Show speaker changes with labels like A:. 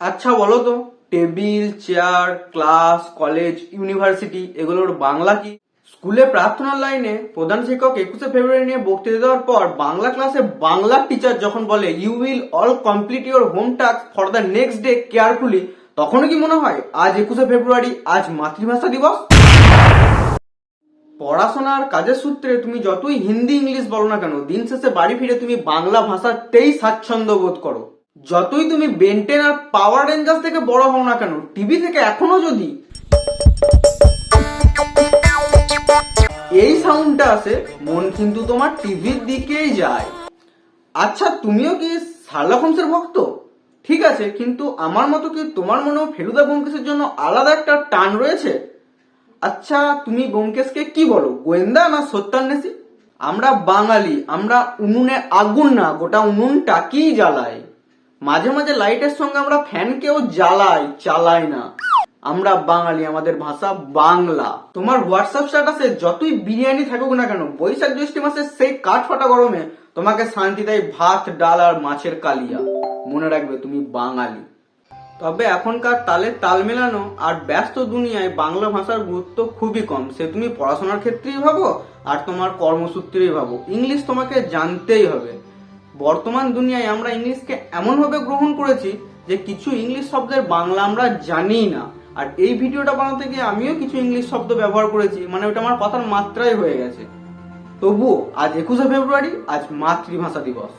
A: আচ্ছা বলো তো, table, chair, class, college, university, এগুলোর বাংলা কি? স্কুলে প্রার্থনার লাইনে প্রধান শিক্ষক একুশে ফেব্রুয়ারি নিয়ে বক্তৃতা দেওয়ার পর বাংলা ক্লাসে বাংলা টিচার যখন বলে you will all complete your home task for the next day carefully তখনও কি মনে হয়, আজ একুশে ফেব্রুয়ারি, আজ মাতৃভাষা দিবস? পড়াশোনার কাজের সূত্রে তুমি যতই হিন্দি, ইংলিশ বলো না কেন, দিন শেষে বাড়ি ফিরে তুমি বাংলা ভাষাতেই স্বাচ্ছন্দ্য বোধ করো। যতই তুমি বেন্টেন আর পাওয়ার রেঞ্জার্স থেকে বড় হও না কেন টিভি থেকে এখনও যদি এই সাউন্ডটা আসে, মন কিন্তু তোমার টিভির দিকেই যায়। আচ্ছা তুমিও কি শার্লক হোমসের ভক্ত? ঠিক আছে, কিন্তু আমার মতো কি তোমার মনেও ফেলুদা ব্যোমকেশের জন্য আলাদা একটা টান রয়েছে? আচ্ছা তুমি ব্যোমকেশকে কি বলো, গোয়েন্দা না সত্যান্বেষী? আমরা বাঙালি, আমরা উনুনে আগুন না, গোটা উনুনটাকেই জ্বালাই। মাঝে মাঝে লাইটের সঙ্গে আমরা ফ্যানকেও জ্বালাই, চালাই না। আমরা বাঙালি, আমাদের ভাষা বাংলা। তোমার হোয়াটসঅ্যাপ স্ট্যাটাসে যতই বিরিয়ানি থাকুক না কেন, বৈশাখ জ্যৈষ্ঠ মাসে সেই কাঠ ফাটা গরমে তোমাকে শান্তি দেয় ভাত, ডাল আর মাছের কালিয়া। মনে রাখবে তুমি বাঙালি। তবে এখনকার তালে তাল মেলানো আর ব্যস্ত দুনিয়ায় বাংলা ভাষার গুরুত্ব খুবই কম। সে তুমি পড়াশোনার ক্ষেত্রেই ভাবো আর তোমার কর্মসূত্রেই ভাবো। ইংলিশ তোমাকে জানতেই হবে। বর্তমান দুনিয়ায় আমরা ইংলিশকে এমনভাবে গ্রহণ করেছি যে কিছু ইংলিশ শব্দের বাংলা আমরা জানিই না। আর এই ভিডিওটা বানাতে গিয়ে আমিও কিছু ইংলিশ শব্দ ব্যবহার করেছি মানে ওটা আমার কথার মাত্রাই হয়ে গেছে। তবুও, আজ একুশে ফেব্রুয়ারি, আজ মাতৃভাষা দিবস।